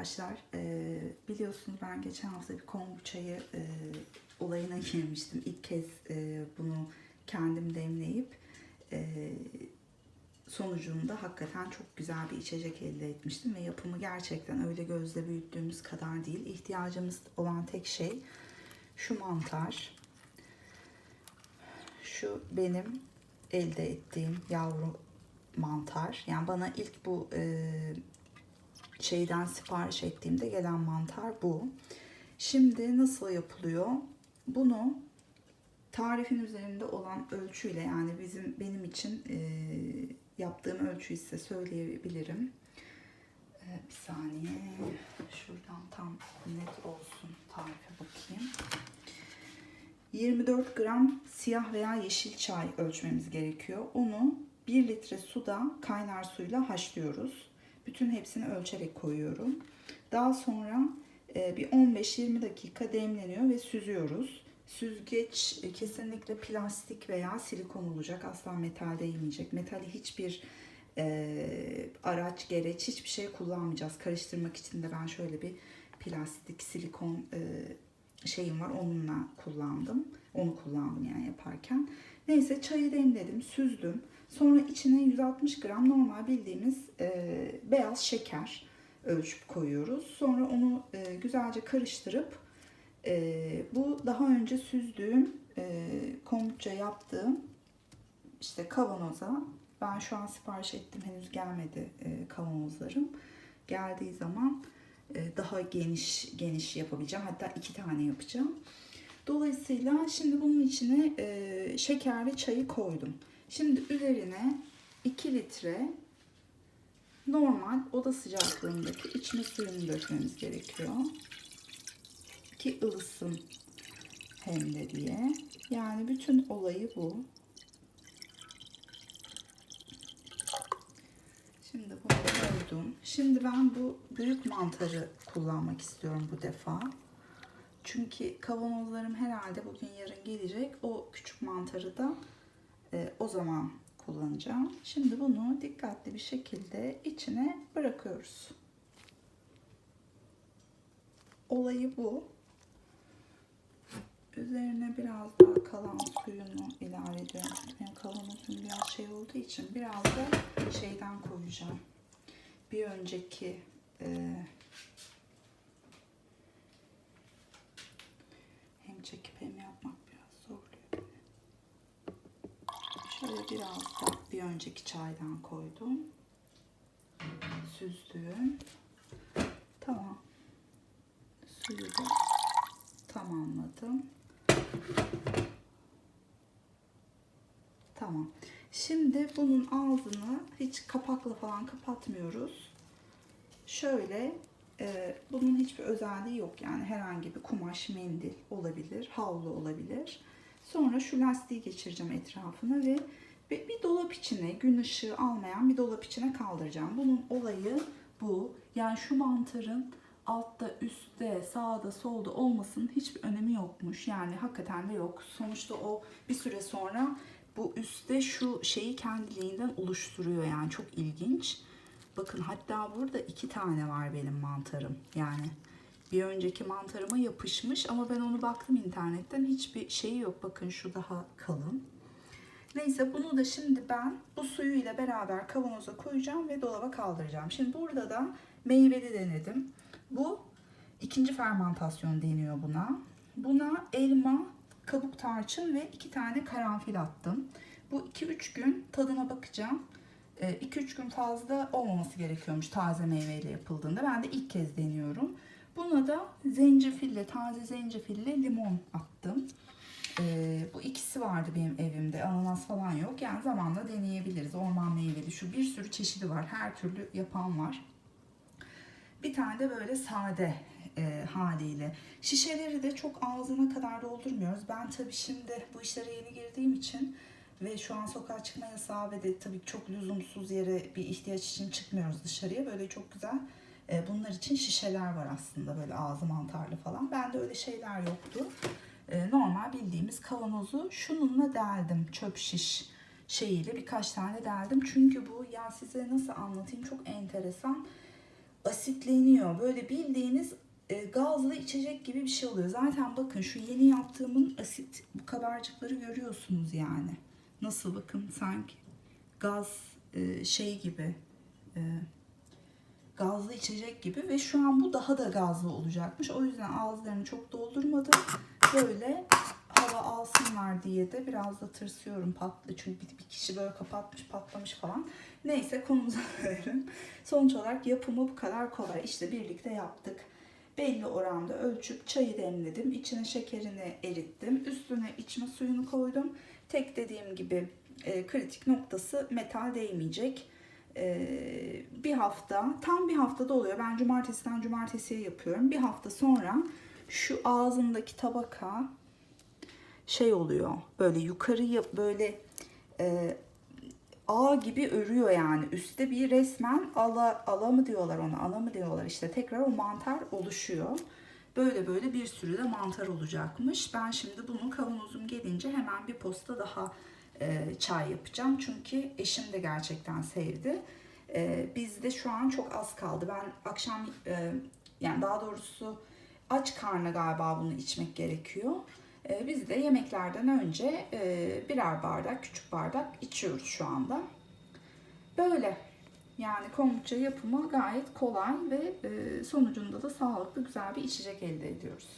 arkadaşlar. Ee, biliyorsunuz ben geçen hafta bir kombu çayı e, olayına girmiştim. İlk kez e, bunu kendim demleyip e, sonucunda hakikaten çok güzel bir içecek elde etmiştim ve yapımı gerçekten öyle gözle büyüttüğümüz kadar değil. İhtiyacımız olan tek şey şu mantar. Şu benim elde ettiğim yavru mantar. Yani bana ilk bu e, şeyden sipariş ettiğimde gelen mantar bu. Şimdi nasıl yapılıyor? Bunu tarifin üzerinde olan ölçüyle yani bizim benim için e, yaptığım ölçüyü size söyleyebilirim. E, bir saniye. Şuradan tam net olsun tarife bakayım. 24 gram siyah veya yeşil çay ölçmemiz gerekiyor. Onu 1 litre suda kaynar suyla haşlıyoruz. Bütün hepsini ölçerek koyuyorum. Daha sonra e, bir 15-20 dakika demleniyor ve süzüyoruz. Süzgeç e, kesinlikle plastik veya silikon olacak. Asla metal değmeyecek. Metali hiçbir e, araç, gereç hiçbir şey kullanmayacağız. Karıştırmak için de ben şöyle bir plastik, silikon e, şeyim var. Onunla kullandım. Onu kullandım yani yaparken. Neyse çayı demledim, süzdüm. Sonra içine 160 gram normal bildiğimiz e, beyaz şeker ölçüp koyuyoruz. Sonra onu e, güzelce karıştırıp e, bu daha önce süzdüğüm e, kombucha yaptığım işte kavanoza ben şu an sipariş ettim henüz gelmedi e, kavanozlarım. Geldiği zaman e, daha geniş geniş yapabileceğim. Hatta iki tane yapacağım. Dolayısıyla şimdi bunun içine e, şekerli çayı koydum. Şimdi üzerine 2 litre normal oda sıcaklığındaki içme suyunu dökmemiz gerekiyor. Ki ılısın hem de diye. Yani bütün olayı bu. Şimdi bunu koydum. Şimdi ben bu büyük mantarı kullanmak istiyorum bu defa. Çünkü kavanozlarım herhalde bugün yarın gelecek. O küçük mantarı da e, o zaman kullanacağım. Şimdi bunu dikkatli bir şekilde içine bırakıyoruz. Olayı bu. Üzerine biraz daha kalan suyunu ilave ediyorum. Benim kavanozum biraz şey olduğu için biraz da şeyden koyacağım. Bir önceki e, hem çekip hem yapmak biraz zorluyor beni. Şöyle biraz da bir önceki çaydan koydum. Süzdüm. Tamam. Suyu da tamamladım. Tamam. Şimdi bunun ağzını hiç kapakla falan kapatmıyoruz. Şöyle e, bunun hiçbir özelliği yok yani herhangi bir kumaş, mendil olabilir, havlu olabilir. Sonra şu lastiği geçireceğim etrafına ve bir, dolap içine, gün ışığı almayan bir dolap içine kaldıracağım. Bunun olayı bu. Yani şu mantarın altta, üstte, sağda, solda olmasının hiçbir önemi yokmuş. Yani hakikaten de yok. Sonuçta o bir süre sonra bu üstte şu şeyi kendiliğinden oluşturuyor yani çok ilginç. Bakın hatta burada iki tane var benim mantarım. Yani bir önceki mantarıma yapışmış ama ben onu baktım internetten hiçbir şeyi yok. Bakın şu daha kalın. Neyse bunu da şimdi ben bu suyu ile beraber kavanoza koyacağım ve dolaba kaldıracağım. Şimdi burada da meyveli denedim. Bu ikinci fermantasyon deniyor buna. Buna elma, kabuk tarçın ve iki tane karanfil attım. Bu 2-3 gün tadına bakacağım. 2-3 gün fazla olmaması gerekiyormuş taze meyveyle yapıldığında. Ben de ilk kez deniyorum. Buna da zencefille, taze zencefille limon attım. Ee, bu ikisi vardı benim evimde. Ananas falan yok. Yani zamanla deneyebiliriz. Orman meyveli. Şu bir sürü çeşidi var. Her türlü yapan var. Bir tane de böyle sade e, haliyle. Şişeleri de çok ağzına kadar doldurmuyoruz. Ben tabii şimdi bu işlere yeni girdiğim için ve şu an sokağa çıkma yasağı ve de tabii çok lüzumsuz yere bir ihtiyaç için çıkmıyoruz dışarıya. Böyle çok güzel e, bunlar için şişeler var aslında böyle ağzı mantarlı falan. Bende öyle şeyler yoktu. E, normal bildiğimiz kavanozu şununla deldim çöp şiş şeyiyle birkaç tane deldim. Çünkü bu ya size nasıl anlatayım çok enteresan asitleniyor. Böyle bildiğiniz e, gazlı içecek gibi bir şey oluyor. Zaten bakın şu yeni yaptığımın asit bu kabarcıkları görüyorsunuz yani. Nasıl bakın sanki gaz e, şey gibi gazlı içecek gibi ve şu an bu daha da gazlı olacakmış. O yüzden ağızlarını çok doldurmadım. Böyle hava alsınlar diye de biraz da tırsıyorum patlı. Çünkü bir, bir kişi böyle kapatmış patlamış falan. Neyse konumuza dönelim. Sonuç olarak yapımı bu kadar kolay. İşte birlikte yaptık. Belli oranda ölçüp çayı demledim. İçine şekerini erittim. Üstüne içme suyunu koydum. Tek dediğim gibi e, kritik noktası metal değmeyecek. E, bir hafta, tam bir haftada oluyor. Ben cumartesiden cumartesiye yapıyorum. Bir hafta sonra şu ağzındaki tabaka şey oluyor. Böyle yukarıya böyle e, ağ gibi örüyor yani. Üstte bir resmen ala, ala mı diyorlar ona, ana mı diyorlar işte tekrar o mantar oluşuyor. Böyle böyle bir sürü de mantar olacakmış. Ben şimdi bunu kavanozum gelince hemen bir posta daha e, çay yapacağım. Çünkü eşim de gerçekten sevdi. E, bizde şu an çok az kaldı. Ben akşam e, yani daha doğrusu aç karnına galiba bunu içmek gerekiyor. E, biz de yemeklerden önce birer bardak, küçük bardak içiyoruz şu anda. Böyle. Yani kombuça yapımı gayet kolay ve sonucunda da sağlıklı güzel bir içecek elde ediyoruz.